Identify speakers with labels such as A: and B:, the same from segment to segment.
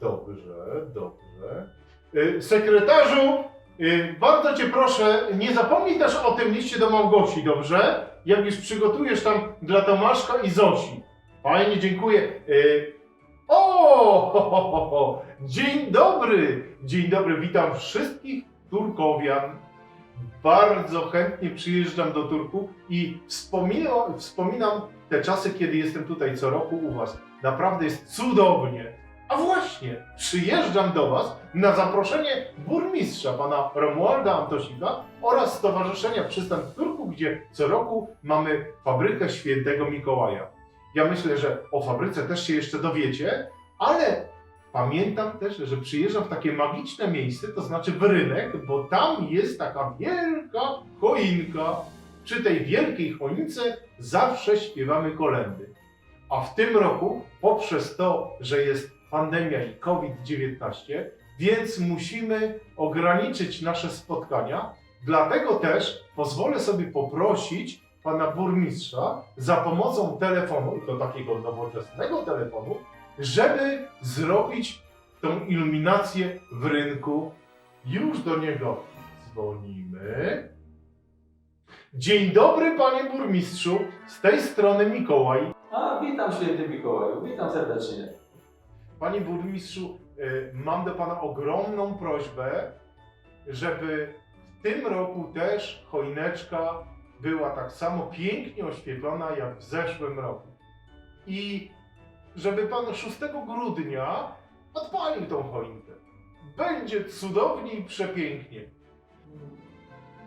A: Dobrze, dobrze. Y, Sekretarzu, y, bardzo cię proszę, nie zapomnij też o tym liście do Małgosi, dobrze? Jak już przygotujesz tam dla Tomaszka i Zosi. Fajnie, dziękuję. Y, O, dzień dobry, dzień dobry, witam wszystkich Turkowian. Bardzo chętnie przyjeżdżam do Turku i wspominam, wspominam te czasy, kiedy jestem tutaj co roku u Was. Naprawdę jest cudownie. A właśnie, przyjeżdżam do Was na zaproszenie burmistrza, pana Romualda Antosika oraz Stowarzyszenia Przystań w Turku, gdzie co roku mamy fabrykę świętego Mikołaja. Ja myślę, że o fabryce też się jeszcze dowiecie, ale pamiętam też, że przyjeżdżam w takie magiczne miejsce, to znaczy w rynek, bo tam jest taka wielka choinka. Przy tej wielkiej choince zawsze śpiewamy kolendy. A w tym roku, poprzez to, że jest pandemia i COVID-19, więc musimy ograniczyć nasze spotkania. Dlatego też pozwolę sobie poprosić pana burmistrza za pomocą telefonu, to takiego nowoczesnego telefonu, żeby zrobić tą iluminację w rynku. Już do niego dzwonimy. Dzień dobry, panie burmistrzu. Z tej strony Mikołaj.
B: A, witam święty Mikołaju, witam serdecznie.
A: Panie burmistrzu, y, mam do pana ogromną prośbę, żeby w tym roku też choineczka była tak samo pięknie oświetlona jak w zeszłym roku. I żeby pan 6 grudnia odpalił tą choinkę. Będzie cudownie i przepięknie.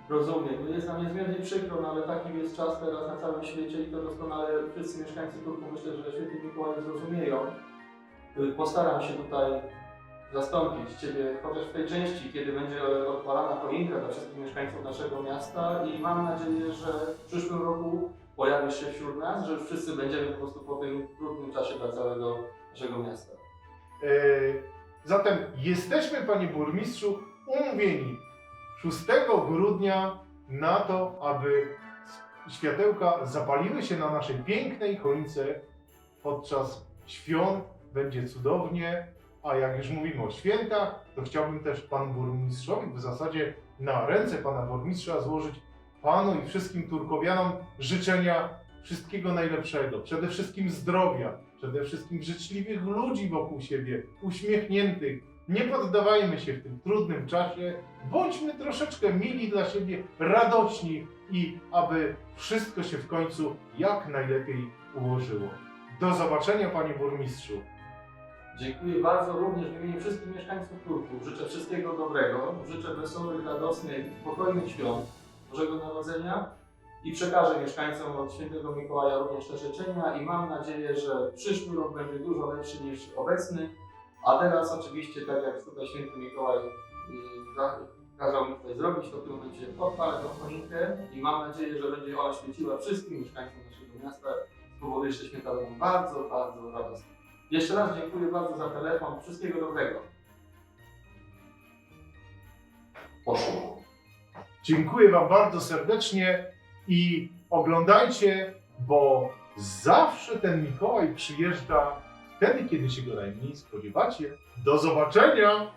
B: Rozumiem, jest nam niezmiernie przykro, no ale taki jest czas teraz na całym świecie i to doskonale wszyscy mieszkańcy Turku myślę, że święty Mikołaj zrozumieją. Postaram się tutaj zastąpić Ciebie chociaż w tej części, kiedy będzie odpalana choinka dla wszystkich mieszkańców naszego miasta i mam nadzieję, że w przyszłym roku pojawisz się wśród nas, że wszyscy będziemy po prostu po tym trudnym czasie dla całego naszego miasta.
A: E, Zatem jesteśmy, panie burmistrzu, umówieni 6 grudnia na to, aby światełka zapaliły się na naszej pięknej choince podczas świąt. Będzie cudownie, a jak już mówimy o świętach, to chciałbym też panu burmistrzowi w zasadzie na ręce pana burmistrza złożyć panu i wszystkim Turkowianom życzenia wszystkiego najlepszego. Przede wszystkim zdrowia, przede wszystkim życzliwych ludzi wokół siebie, uśmiechniętych. Nie poddawajmy się w tym trudnym czasie, bądźmy troszeczkę mili dla siebie, radośni i aby wszystko się w końcu jak najlepiej ułożyło. Do zobaczenia, panie burmistrzu.
B: Dziękuję bardzo również w imieniu wszystkich mieszkańców Turku. Życzę wszystkiego dobrego, życzę wesołych, radosnych, spokojnych świąt Bożego Narodzenia i przekażę mieszkańcom od świętego Mikołaja również te życzenia i mam nadzieję, że przyszły rok będzie dużo lepszy niż obecny. A teraz oczywiście, tak jak tutaj święty Mikołaj y, za- kazał mi tutaj zrobić, to w tym momencie odpalę tą choinkę i mam nadzieję, że będzie ona świeciła wszystkim mieszkańcom naszego miasta. Spowoduje, że święta będą bardzo, bardzo radosne. Jeszcze raz dziękuję bardzo za telefon. Wszystkiego dobrego. Poszło.
A: Dziękuję Wam bardzo serdecznie i oglądajcie, bo zawsze ten Mikołaj przyjeżdża wtedy, kiedy się go najmniej spodziewacie. Do zobaczenia!